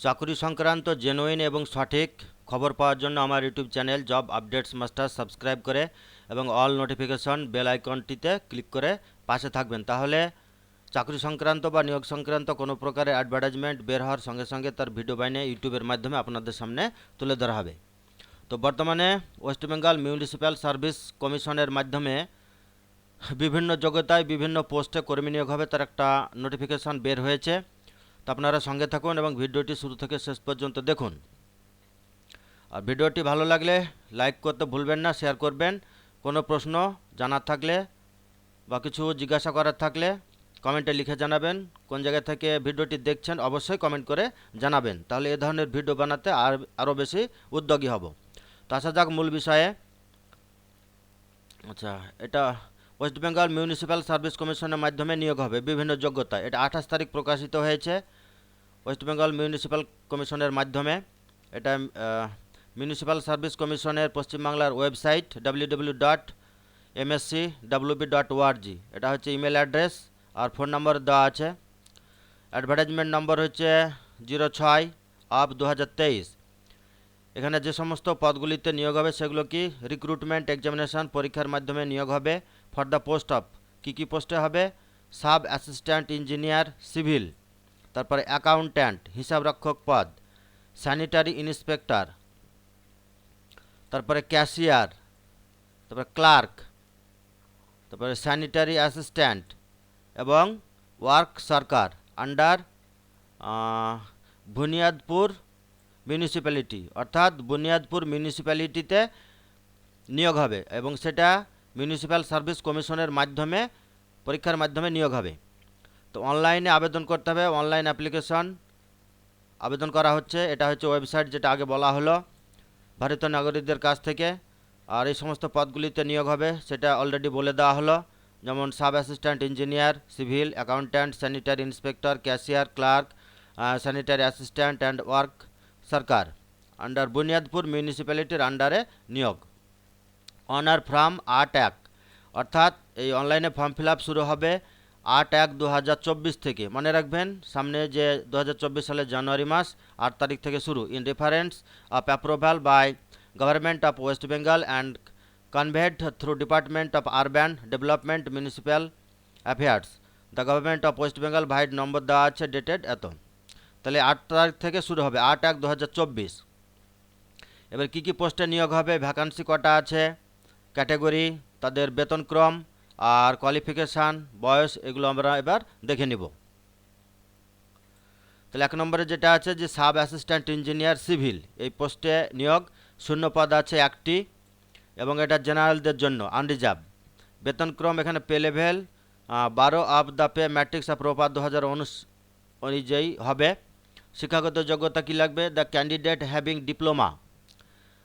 চাকুরি সংক্রান্ত জেনুইন এবং সঠিক খবর পাওয়ার জন্য আমার YouTube channel job updates master subscribe করে এবং অল নোটিফিকেশন বেল আইকনটিতে ক্লিক করে পাশে থাকবেন। তাহলে চাকরি সংক্রান্ত বা নিয়োগ সংক্রান্ত কোনো প্রকারের অ্যাডভার্টাইজমেন্ট বের হওয়ার সঙ্গে সঙ্গে তার ভিডিও বানিয়ে ইউটিউবের মাধ্যমে আপনাদের সামনে তুলে ধরা হবে। তো বর্তমানে ওয়েস্ট বেঙ্গল মিউনিসিপ্যাল সার্ভিস কমিশনের মাধ্যমে বিভিন্ন যোগ্যতায় বিভিন্ন পোস্টে কর্মী নিয়োগ হবে, তার একটা নোটিফিকেশান বের হয়েছে। তো আপনারা সঙ্গে থাকুন এবং ভিডিওটি শুরু থেকে শেষ পর্যন্ত দেখুন। আর ভিডিওটি ভালো লাগলে লাইক করতে ভুলবেন না, শেয়ার করবেন। কোনো প্রশ্ন জানার থাকলে বা কিছু জিজ্ঞাসা করার থাকলে কমেন্টে লিখে জানাবেন। কোন জায়গা থেকে ভিডিওটি দেখছেন অবশ্যই কমেন্ট করে জানাবেন। তাহলে এ ধরনের ভিডিও বানাতে আর, আরও বেশি উদ্যোগী হব। তো আসা যাক মূল বিষয়ে। আচ্ছা এটা ওয়েস্ট বেঙ্গল মিউনিসিপ্যাল সার্ভিস কমিশনের মাধ্যমে নিয়োগ হবে। বিভিন্ন যোগ্যতা। এটা আঠাশ তারিখ প্রকাশিত হয়েছে। ওয়েস্ট বেঙ্গল মিউনিসিপ্যাল কমিশনের মাধ্যমে, এটা মিউনিসিপ্যাল সার্ভিস কমিশনের পশ্চিমবাংলার website W dot MSC WB dot ORG এটা হচ্ছে ইমেল অ্যাড্রেস আর ফোন নম্বর দেওয়া আছে। অ্যাডভার্টাইজমেন্ট নম্বর হচ্ছে জিরো ছয় অফ দু এখানে যে সমস্ত পদগুলিতে নিয়োগ হবে, সেগুলো কি? রিক্রুটমেন্ট এক্সামিনেশন পরীক্ষার মাধ্যমে নিয়োগ হবে। ফর দ্য পোস্ট অফ কী কী পোস্টে হবে? সাব অ্যাসিস্ট্যান্ট ইঞ্জিনিয়ার সিভিল তারপরে অ্যাকাউন্ট্যান্ট, হিসাবরক্ষক পদ, স্যানিটারি ইন্সপেক্টর, তারপরে ক্যাশিয়ার, তারপরে ক্লার্ক, তারপরে স্যানিটারি অ্যাসিস্ট্যান্ট এবং ওয়ার্ক সরকার আন্ডার বুনিয়াদপুর মিউনিসিপ্যালিটি। অর্থাৎ বুনিয়াদপুর মিউনিসিপ্যালিটিতে নিয়োগ হবে এবং সেটা মিউনিসিপ্যাল সার্ভিস কমিশনের মাধ্যমে, পরীক্ষার মাধ্যমে নিয়োগ হবে। তো অনলাইনে আবেদন করতে হবে অনলাইন অ্যাপ্লিকেশন আবেদন করা হচ্ছে। এটা হচ্ছে ওয়েবসাইট যেটা আগে বলা হলো। ভারতীয় নাগরিকদের কাছ থেকে। আর এই সমস্ত পদগুলিতে নিয়োগ হবে, সেটা অলরেডি বলে দেওয়া হলো। যেমন sub assistant engineer civil accountant sanitary inspector cashier clerk sanitary assistant and work Sarkar. Under Buniadpur মিউনিসিপ্যালিটির আন্ডারে নিয়োগ। অনার ফ্রম আট এক। অর্থাৎ এই অনলাইনে ফর্ম ফিল শুরু হবে। আট এক দু থেকে। মনে রাখবেন, সামনে যে দু হাজার চব্বিশ সালের জানুয়ারি মাস, আট তারিখ থেকে শুরু। In reference of approval by government of West Bengal and conveyed through department of urban development municipal affairs the government of West Bengal vide number দেওয়া আছে ডেটেড এত। তাহলে আট তারিখ থেকে শুরু হবে, আট এক দু এবার কী কী পোস্টে নিয়োগ হবে ভ্যাকান্সি কটা আছে ক্যাটাগরি তাদের বেতনক্রম আর কোয়ালিফিকেশান বয়স, এগুলো আমরা এবার দেখে নিব। তাহলে এক নম্বরে যেটা আছে যে সাব অ্যাসিস্ট্যান্ট ইঞ্জিনিয়ার সিভিল এই পোস্টে নিয়োগ শূন্য পদ আছে একটি এবং এটা জেনারেলদের জন্য আনরিজার্ভ বেতনক্রম এখানে পে লেভেল বারো of the pay matrix of ROPA দু হাজার অনুযায়ী হবে। শিক্ষাগত যোগ্যতা কী লাগবে? The candidate having diploma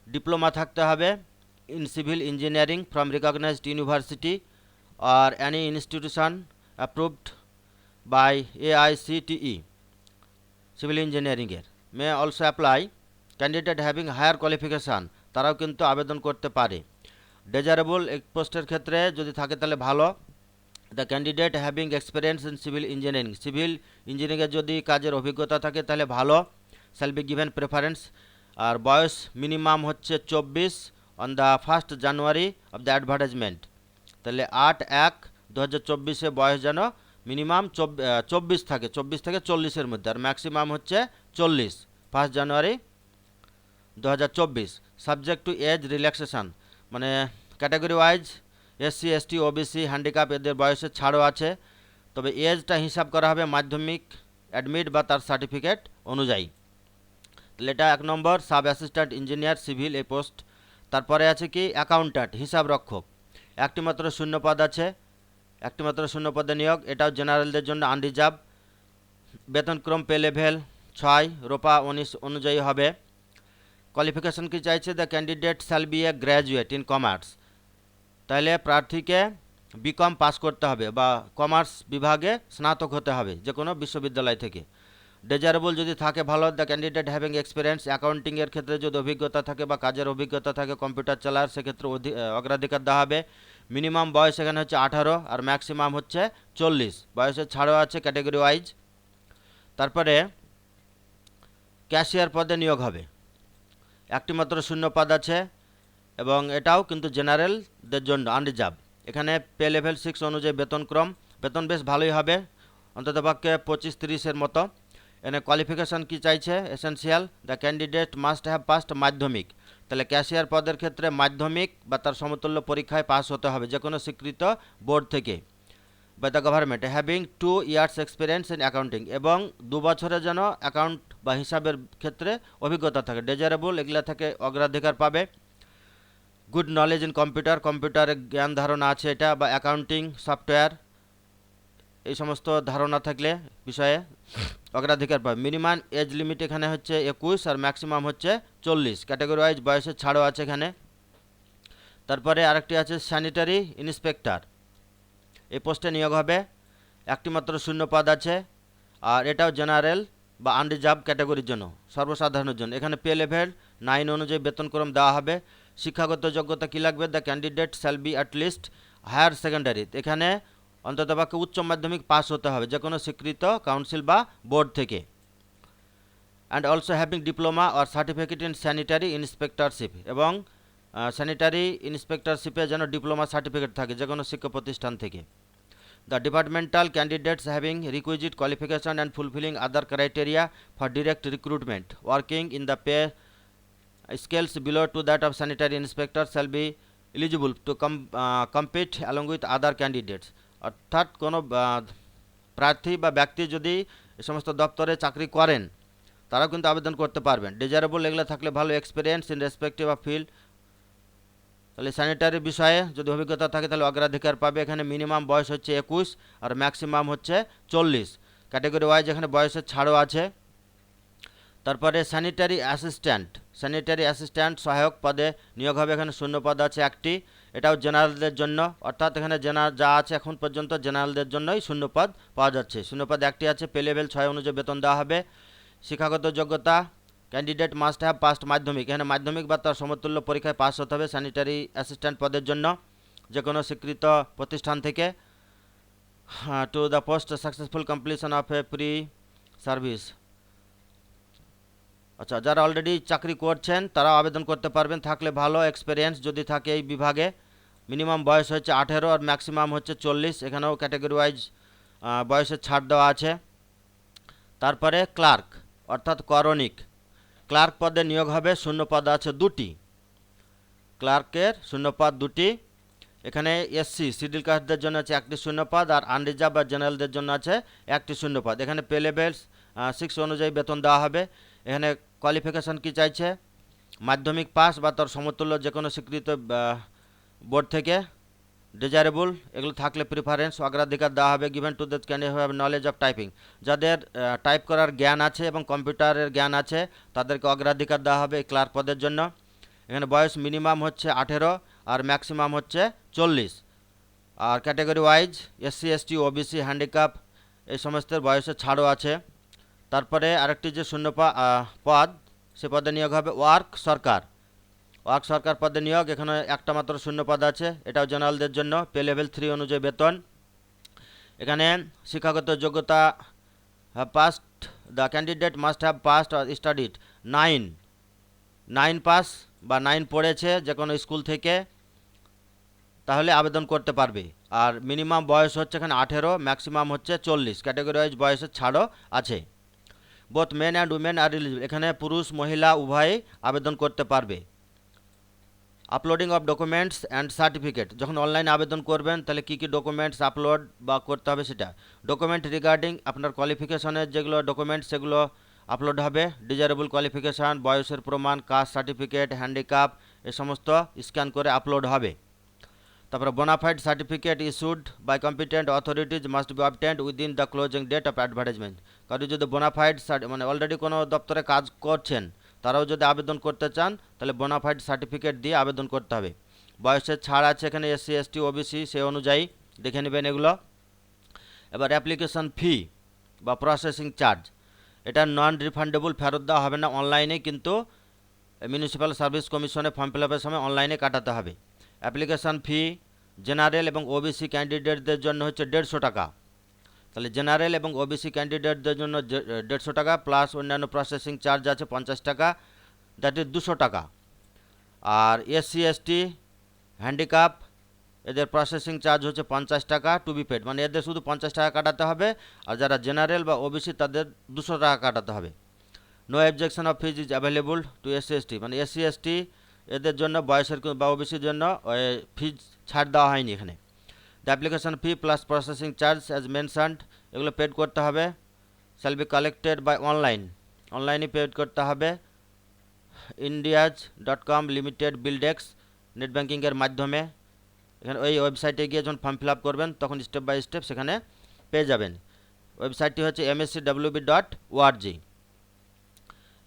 diploma থাকতে হবে। In civil engineering from recognised university R any institution approved by AICTE civil ইঞ্জিনিয়ারিংয়ের may also apply candidate having higher qualification তারাও কিন্তু আবেদন করতে পারে। ডেজারেবল পোস্টের ক্ষেত্রে যদি থাকে তাহলে ভালো। The candidate having experience in civil engineering civil ইঞ্জিনিয়ারিংয়ের যদি কাজের অভিজ্ঞতা থাকে তাহলে ভালো। শ্যাল বি গিভেন প্রেফারেন্স আর বয়স মিনিমাম হচ্ছে চব্বিশ on the first January of the advertisement তাহলে আট এক দু হাজার চব্বিশে বয়স যেন মিনিমাম চব্বিশ থাকে, চব্বিশ থেকে চল্লিশের মধ্যে, আর ম্যাক্সিমাম হচ্ছে চল্লিশ ফার্স্ট জানুয়ারি দু হাজার চব্বিশ। সাবজেক্ট টু এজ রিল্যাক্সেশন মানে category wise SC ST OBC handicap এদের বয়সের ছাড়ও আছে, তবে এজটা হিসাব করা হবে মাধ্যমিক অ্যাডমিট বা তার সার্টিফিকেট অনুযায়ী। তাহলে এটা এক নম্বর সাব অ্যাসিস্ট্যান্ট ইঞ্জিনিয়ার সিভিল এই পোস্ট তারপরে আছে কি অ্যাকাউন্ট্যান্ট হিসাব রক্ষক একটি মাত্র শূন্য পদ আছে একটি মাত্র শূন্য পদে নিয়োগ, এটাও জেনারেলদের জন্য আনরিজার্ভ বেতনক্রম পে লেভেল ছয়, রোপা উনিশ অনুযায়ী হবে। কোয়ালিফিকেশন কি চাইছে? The candidate shall be a graduate in commerce তাহলে প্রার্থীকে বিকম পাস করতে হবে বা কমার্স বিভাগে স্নাতক হতে হবে যে কোনো বিশ্ববিদ্যালয় থেকে। ডেজারেবল যদি থাকে, ভালো দ্য ক্যান্ডিডেট হ্যাভিং এক্সপিরিয়েন্স অ্যাকাউন্টিংয়ের ক্ষেত্রে যদি অভিজ্ঞতা থাকে বা কাজের অভিজ্ঞতা থাকে কম্পিউটার চালার, সেক্ষেত্রে অগ্রাধিকার দেওয়া হবে। মিনিমাম বয়স এখানে হচ্ছে আঠারো, আর ম্যাক্সিমাম হচ্ছে চল্লিশ। বয়সের ছাড়ও আছে ক্যাটাগরি ওয়াইজ তারপরে ক্যাশিয়ার পদে নিয়োগ হবে। একটি মাত্র শূন্য পদ আছে, এবং এটাও কিন্তু জেনারেলদের জন্য আনরিজার্ভ এখানে পে লেভেল সিক্স অনুযায়ী বেতনক্রম বেতন বেশ ভালোই হবে, অন্ততপক্ষে পঁচিশ তিরিশের মতো। এখানে কোয়ালিফিকেশান কি চাইছে? Essential the candidate must have passed Madhyamik. তাহলে ক্যাশিয়ার পদের ক্ষেত্রে মাধ্যমিক বা তার সমতুল্য পরীক্ষায় পাস হতে হবে যে কোনো স্বীকৃত বোর্ড থেকে। By the government having two years experience in accounting এবং দু বছরের যেন অ্যাকাউন্ট বা হিসাবের ক্ষেত্রে অভিজ্ঞতা থাকে। ডেজারেবল এগুলা থেকে অগ্রাধিকার পাবে। গুড নলেজ ইন কম্পিউটার কম্পিউটারে জ্ঞান ধারণা আছে এটা, বা অ্যাকাউন্টিং সফটওয়্যার এই সমস্ত ধারণা থাকলে বিষয়ে অগ্রাধিকার পাবে। মিনিমাম এজ লিমিট এখানে হচ্ছে একুশ আর ম্যাক্সিমাম হচ্ছে চল্লিশ। ক্যাটাগরি ওয়াইজ বয়সের ছাড়ও আছে এখানে। তারপরে আরেকটি আছে স্যানিটারি ইন্সপেক্টর এই পোস্টে নিয়োগ হবে। একটি মাত্র শূন্য পদ আছে। আর এটাও জেনারেল বা আনরিজার্ভ ক্যাটাগরির জন্য, সর্বসাধারণের জন্য। এখানে পে লেভেল নাইন অনুযায়ী বেতনক্রম দেওয়া হবে। শিক্ষাগত যোগ্যতা কী লাগবে? The candidate shall be at least higher secondary এখানে অন্ততপক্ষে উচ্চ মাধ্যমিক পাস হতে হবে যে কোনো স্বীকৃত কাউন্সিল বা বোর্ড থেকে। And also having diploma or certificate in sanitary inspectorship এবং স্যানিটারি ইন্সপেক্টরশিপে যেন ডিপ্লোমা সার্টিফিকেট থাকে যে কোনো শিক্ষা প্রতিষ্ঠান থেকে। The departmental candidates having requisite qualification and fulfilling other criteria for direct recruitment working in the pay scales below to that of sanitary inspector shall be eligible to com, uh, compete with other candidates. অর্থাৎ কোনো প্রার্থী বা ব্যক্তি যদি এই সমস্ত দপ্তরে চাকরি করেন, তারাও কিন্তু আবেদন করতে পারবেন। ডিজারেবল এগুলো থাকলে ভালো experience in respective of field তাহলে স্যানিটারি বিষয়ে যদি অভিজ্ঞতা থাকে, তাহলে অগ্রাধিকার পাবে। এখানে মিনিমাম বয়স হচ্ছে একুশ আর ম্যাক্সিমাম হচ্ছে চল্লিশ। ক্যাটাগরি ওয়াইজ এখানে বয়সের ছাড়ও আছে। তারপরে স্যানিটারি অ্যাসিস্ট্যান্ট স্যানিটারি অ্যাসিস্ট্যান্ট সহায়ক পদে নিয়োগ হবে। এখানে শূন্য পদ আছে একটি। এটাও জেনারেলদের জন্য। অর্থাৎ এখানে জেনারেল যা আছে এখন পর্যন্ত জেনারেলদের জন্যই শূন্য পদ পাওয়া যাচ্ছে। শূন্য পদ একটি আছে। পে লেভেল ছয় অনুযায়ী বেতন দেওয়া হবে। শিক্ষাগত যোগ্যতা ক্যান্ডিডেট মাস্ট হ্যাভ পাস্ট মাধ্যমিক। এখানে মাধ্যমিক বা তার সমতুল্য পরীক্ষায় পাস হতে হবে স্যানিটারি অ্যাসিস্ট্যান্ট পদের জন্য। যে কোনো স্বীকৃত প্রতিষ্ঠান থেকে। To the post successful completion of a pre service আচ্ছা যারা অলরেডি চাকরি করছেন তারা আবেদন করতে পারবেন। থাকলে ভালো এক্সপিরিয়েন্স যদি থাকে এই বিভাগে। মিনিমাম বয়স হচ্ছে আঠেরো আর ম্যাক্সিমাম হচ্ছে চল্লিশ। এখানেও ক্যাটাগরি ওয়াইজ বয়সের ছাড় দেওয়া আছে। তারপরে ক্লার্ক অর্থাৎ করণিক। ক্লার্ক পদে নিয়োগ হবে শূন্য পদ আছে দুটি। ক্লার্কের শূন্যপদ দুটি। এখানে এসসি শিডিউল কাস্টদের জন্য আছে একটি শূন্যপদ আর আনরিজার্ভ বা জেনারেলদের জন্য আছে একটি শূন্যপদ। এখানে পে সিক্স অনুযায়ী বেতন দেওয়া হবে। এখানে কোয়ালিফিকেশান কি চাইছে? মাধ্যমিক পাস বা তার সমতুল্য যে কোনো স্বীকৃত বোর্ড থেকে। ডিজারেবল এগুলো থাকলে প্রিফারেন্স অগ্রাধিকার দেওয়া হবে given to that can have knowledge of typing যাদের টাইপ করার জ্ঞান আছে এবং কম্পিউটারের জ্ঞান আছে, তাদেরকে অগ্রাধিকার দেওয়া হবে এই ক্লার্ক পদের জন্য। এখানে বয়স মিনিমাম হচ্ছে আঠেরো আর ম্যাক্সিমাম হচ্ছে চল্লিশ। আর category wise SC ST OBC handicap এই সমস্তের বয়সের ছাড়ও আছে। তারপরে আরেকটি যে শূন্য পদ, সে পদে নিয়োগ হবে ওয়ার্ক সরকার। ওয়ার্ক সরকার পদে নিয়োগ, এখানে একটা মাত্র শূন্য পদ আছে, এটাও জেনারেলদের জন্য, পে লেভেল থ্রি অনুযায়ী বেতন। এখানে শিক্ষাগত যোগ্যতা passed the candidate must have passed studied nine nine pass বা নাইন পড়েছে যে কোনো স্কুল থেকে, তাহলে আবেদন করতে পারবে। আর মিনিমাম বয়স হচ্ছে এখানে আঠেরো ম্যাক্সিমাম হচ্ছে চল্লিশ। ক্যাটাগরি ওয়াইজ বয়সের ছাড়ও আছে। Both men and women are eligible এখানে পুরুষ, মহিলা উভয়ই আবেদন করতে পারবে। Uploading of documents and certificate যখন অনলাইনে আবেদন করবেন, তাহলে কী কী ডকুমেন্টস আপলোড বা করতে হবে সেটা? ডকুমেন্ট রিগার্ডিং আপনার কোয়ালিফিকেশনের যেগুলো ডকুমেন্টস সেগুলো আপলোড হবে। ডিজারেবল কোয়ালিফিকেশান বয়সের প্রমাণ কাস্ট সার্টিফিকেট হ্যান্ডিক্যাপ এ সমস্ত স্ক্যান করে আপলোড হবে। তারপরে bona fide certificate issued by competent authorities must be obtained within the closing date of advertisement কারও যদি বোনাফাইড মানে অলরেডি কোনো দপ্তরে কাজ করছেন, তারাও যদি আবেদন করতে চান, তাহলে বোনাফাইড সার্টিফিকেট দিয়ে আবেদন করতে হবে। বয়সের ছাড় আছে এখানে এসসি, এসটি, ওবিসি, সে অনুযায়ী দেখে নেবেন এগুলো। এবার অ্যাপ্লিকেশন ফি বা প্রসেসিং চার্জ এটা নন রিফান্ডেবল ফেরত দেওয়া হবে না অনলাইনে কিন্তু মিউনিসিপ্যাল সার্ভিস কমিশনে ফর্ম ফিল আপের সময় অনলাইনে কাটাতে হবে। অ্যাপ্লিকেশান ফি, জেনারেল এবং ওবিসি ক্যান্ডিডেটদের জন্য হচ্ছে দেড়শো টাকা। তাহলে জেনারেল এবং ওবিসি ক্যান্ডিডেটদের জন্য দেড়শো টাকা প্লাস অন্যান্য প্রসেসিং চার্জ আছে পঞ্চাশ টাকা, দ্যাট ইজ দুশো টাকা। আর এসসি এসটি হ্যান্ডিক্যাপ এদের প্রসেসিং চার্জ হচ্ছে পঞ্চাশ টাকা টু বি পেড মানে এদের শুধু পঞ্চাশ টাকা কাটাতে হবে, আর যারা জেনারেল বা ওবিসি তাদের দুশো টাকা কাটাতে হবে। No objection of fees is available to SC ST মানে এসসি এসটি এদের জন্য, বয়সের বা ওবিসির জন্য ফিজ ছাড় দেওয়া হয়নি এখানে। The application fee plus processing charge as mentioned এগুলো পেড করতে হবে। Shall be collected by online অনলাইনে পেড করতে হবে। India's dot com limited BillDesk net ব্যাঙ্কিংয়ের মাধ্যমে। এখানে ওই ওয়েবসাইটে গিয়ে যখন ফর্ম ফিল আপ করবেন, তখন স্টেপ বাই স্টেপ সেখানে পেয়ে যাবেন। ওয়েবসাইটটি হচ্ছে এমএসসি ডাব্লিউবি ডট ওআরজি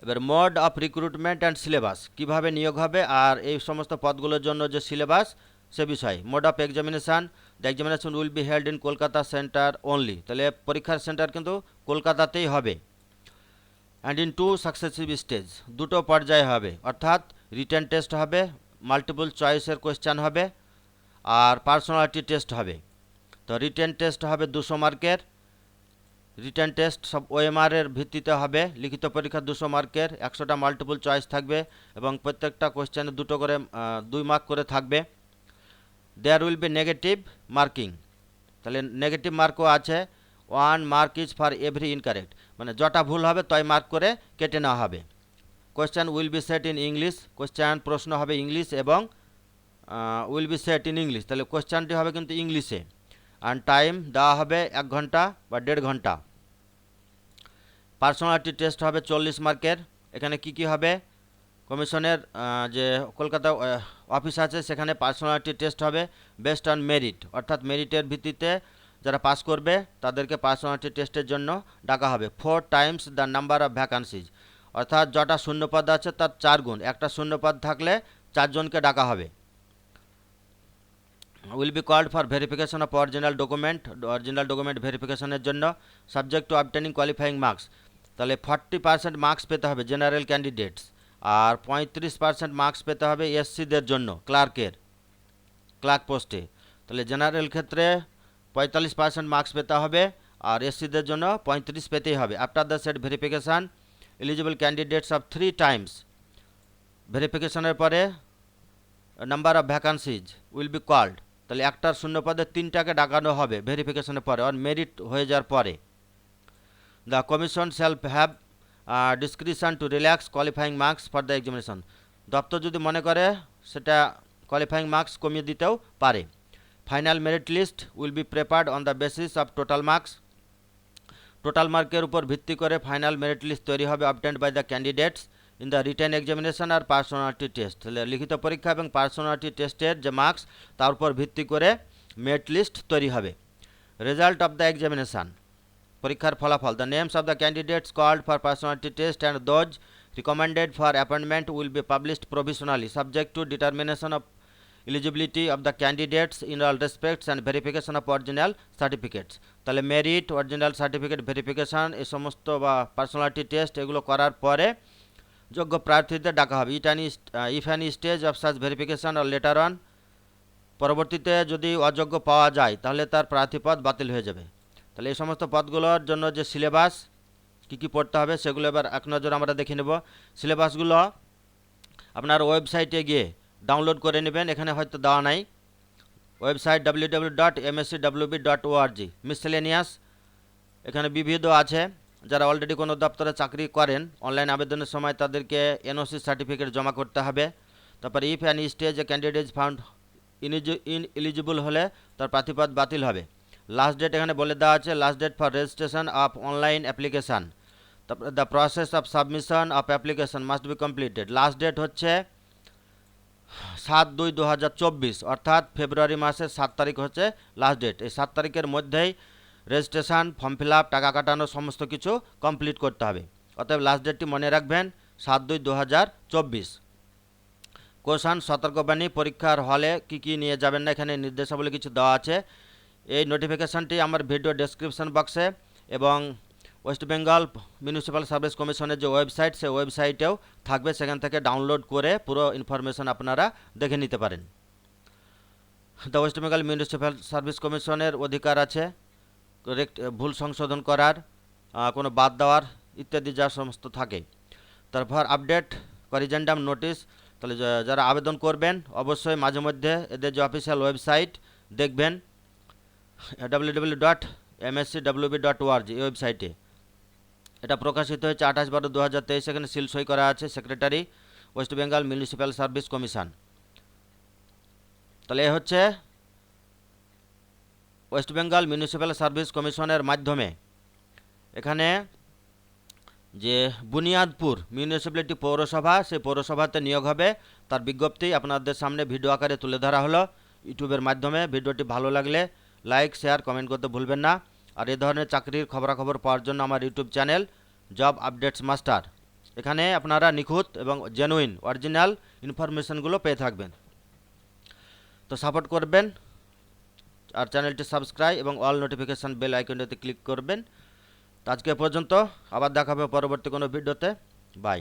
এবার mode of recruitment and syllabus, কীভাবে নিয়োগ হবে আর এই সমস্ত পদগুলোর জন্য যে সিলেবাস, সে বিষয় mode of examination, the examination will be held in Kolkata centre only. তাহলে পরীক্ষার সেন্টার কিন্তু কলকাতাতেই হবে। And in two successive stage, দুটো পর্যায়ে হবে। অর্থাৎ রিটেন টেস্ট হবে, মাল্টিপল চয়েসের কোয়েশ্চান হবে, আর পার্সোনালিটি টেস্ট হবে। তো রিটেন টেস্ট হবে দুশো মার্কের রিটেন টেস্ট সব ওএমআর এর ভিত্তিতে হবে। লিখিত পরীক্ষা দুশো মার্কের, একশোটা মাল্টিপল চয়েস থাকবে এবং প্রত্যেকটা কোয়েশ্চেনে দুটো করে দুই মার্ক করে থাকবে। There will be negative marking তাহলে নেগেটিভ মার্কও আছে। One mark is for every incorrect মানে যটা ভুল হবে তয় মার্ক করে কেটে নেওয়া হবে। Question will be set in English question প্রশ্ন হবে ইংলিশ এবং will be set in English তাহলে কোয়েশ্চেনটি হবে কিন্তু ইংলিশে অ্যান্ড টাইম দেওয়া হবে এক ঘণ্টা বা দেড় ঘণ্টা। পার্সোনালিটি টেস্ট হবে চল্লিশ মার্কের। এখানে কি কি হবে? কমিশনের যে কলকাতা অফিস আছে, সেখানে পার্সোনালিটি টেস্ট হবে বেস্ট অন মেরিট। অর্থাৎ মেরিটের ভিত্তিতে যারা পাস করবে, তাদেরকে পার্সোনালিটি টেস্টের জন্য ডাকা হবে। Four times the number of vacancies. অর্থাৎ যটা শূন্যপদ আছে, তার চার গুণ। একটা শূন্যপদ থাকলে চারজনকে ডাকা হবে। Will be called for verification of original document. Original document ভেরিফিকেশনের জন্য subject to obtaining qualifying marks. তাহলে ফর্টি পার্সেন্ট মার্কস পেতে হবে জেনারেল ক্যান্ডিডেটস আর পঁয়ত্রিশ পার্সেন্ট মার্কস পেতে হবে এসসিদের জন্য ক্লার্কের, ক্লার্ক পোস্টে। তাহলে জেনারেল ক্ষেত্রে পঁয়তাল্লিশ পার্সেন্ট মার্কস পেতে হবে আর এসসিদের জন্য পঁয়ত্রিশ পেতেই হবে। After the set verification eligible candidates of three times ভেরিফিকেশনের পরে number of vacancies will be called তাহলে একটার শূন্য পদে তিনটাকে ডাকানো হবে ভেরিফিকেশনের পরে। অন মেরিট হয়ে যাওয়ার পরে। The commission self have discretion to relax qualifying marks for the examination দপ্তর যদি মনে করে, সেটা কোয়ালিফাইং মার্কস কমিয়ে দিতেও পারে। Final merit list will be prepared on the basis of total marks total মার্কের উপর ভিত্তি করে ফাইনাল মেরিট লিস্ট তৈরি হবে obtained by the candidates in the written examination R personality test লিখিত পরীক্ষা এবং পার্সোনালিটি টেস্টের যে মার্কস তার উপর ভিত্তি করে মেরিট লিস্ট তৈরি হবে। রেজাল্ট অফ দ্য এক্সামিনেশান পরীক্ষার ফলাফল। The names of the candidates called for personality test and those recommended for appointment will be published provisionally subject to determination of eligibility of the candidates in all respects and verification of original certificates. তাহলে merit original certificate verification এই সমস্ত, বা personality test এগুলো করার পরে যোগ্য প্রার্থীদের ডাকা হবে। It any if any stage of such verification R later on পরবর্তীতে যদি অযোগ্য পাওয়া যায়, তাহলে তার প্রার্থীপদ বাতিল হয়ে যাবে। তাহলে এই সমস্ত পদগুলোর জন্য যে সিলেবাস, কী কী পড়তে হবে সেগুলো এবার এক নজর আমরা দেখে নেব। সিলেবাসগুলো আপনার ওয়েবসাইটে গিয়ে ডাউনলোড করে নেবেন, এখানে হয়তো দেওয়া নাই। Website W W dot MSC WB dot ORG miscellaneous এখানে বিবিধ আছে। যারা অলরেডি কোনো দপ্তরে চাকরি করেন অনলাইন আবেদনের সময় তাদেরকে এনওসি সার্টিফিকেট জমা করতে হবে। তারপর if an stage a candidate found ineligible হলে তার প্রার্থীপদ বাতিল হবে। লাস্ট ডেট এখানে বলে দেওয়া আছে last date for registration of online application তারপরে the process of submission of application must be completed last date হচ্ছে সাত দুই দু হাজার চব্বিশ, অর্থাৎ ফেব্রুয়ারি মাসের সাত তারিখ হচ্ছে লাস্ট ডেট এই সাত তারিখের মধ্যেই রেজিস্ট্রেশন ফর্ম ফিল আপ টাকা কাটানো, সমস্ত কিছু কমপ্লিট করতে হবে। অতএব লাস্ট ডেটটি মনে রাখবেন, সাত দুই দু হাজার চব্বিশ। কোশান সতর্কবাণী, পরীক্ষার হলে কি কি নিয়ে যাবেন না এখানে নির্দেশাবলী কিছু দেওয়া আছে। এই নোটিফিকেশানটি আমার ভিডিও ডেসক্রিপশন বক্সে এবং ওয়েস্ট বেঙ্গল মিউনিসিপ্যাল সার্ভিস কমিশনের যে ওয়েবসাইট সেই ওয়েবসাইটেও থাকবে। সেখান থেকে ডাউনলোড করে পুরো ইনফরমেশন আপনারা দেখে নিতে পারেন। The West Bengal municipal service কমিশনের অধিকার আছে ভুল সংশোধন করার কোনো বাদ দেওয়ার ইত্যাদি যা সমস্ত থাকে। তারপর আপডেট করিজেন্ডাম নোটিশ তাহলে যারা আবেদন করবেন, অবশ্যই মাঝে মধ্যে এদের যে অফিসিয়াল ওয়েবসাইট দেখবেন। W dot MSC WB dot ORG এই ওয়েবসাইটে এটা প্রকাশিত হয়েছে আঠাশ বারো দু হাজার তেইশ, এখানে সিল করা আছে secretary West Bengal municipal service commission তাহলে এ হচ্ছে ওয়েস্ট বেঙ্গল মিউনিসিপ্যাল সার্ভিস কমিশনের মাধ্যমে। এখানে যে বুনিয়াদপুর মিউনিসিপ্যালিটি পৌরসভা, সেই পৌরসভাতে নিয়োগ হবে। তার বিজ্ঞপ্তি আপনাদের সামনে ভিডিও আকারে তুলে ধরা হলো। ইউটিউবের মাধ্যমে ভিডিওটি ভালো লাগলে লাইক শেয়ার কমেন্ট করতে ভুলবেন না। আর এই ধরনের চাকরির খবরাখবর পাওয়ার জন্য আমার YouTube channel job updates master এখানে আপনারা নিখুঁত এবং জেনুইন অরিজিনাল ইনফরমেশনগুলো পেয়ে থাকবেন। তো সাপোর্ট করবেন, আর চ্যানেলটি সাবস্ক্রাইব এবং অল নোটিফিকেশান বেল আইকনটিতে ক্লিক করবেন। আজকে এ পর্যন্ত, আবার দেখা হবে পরবর্তী কোনো ভিডিওতে বাই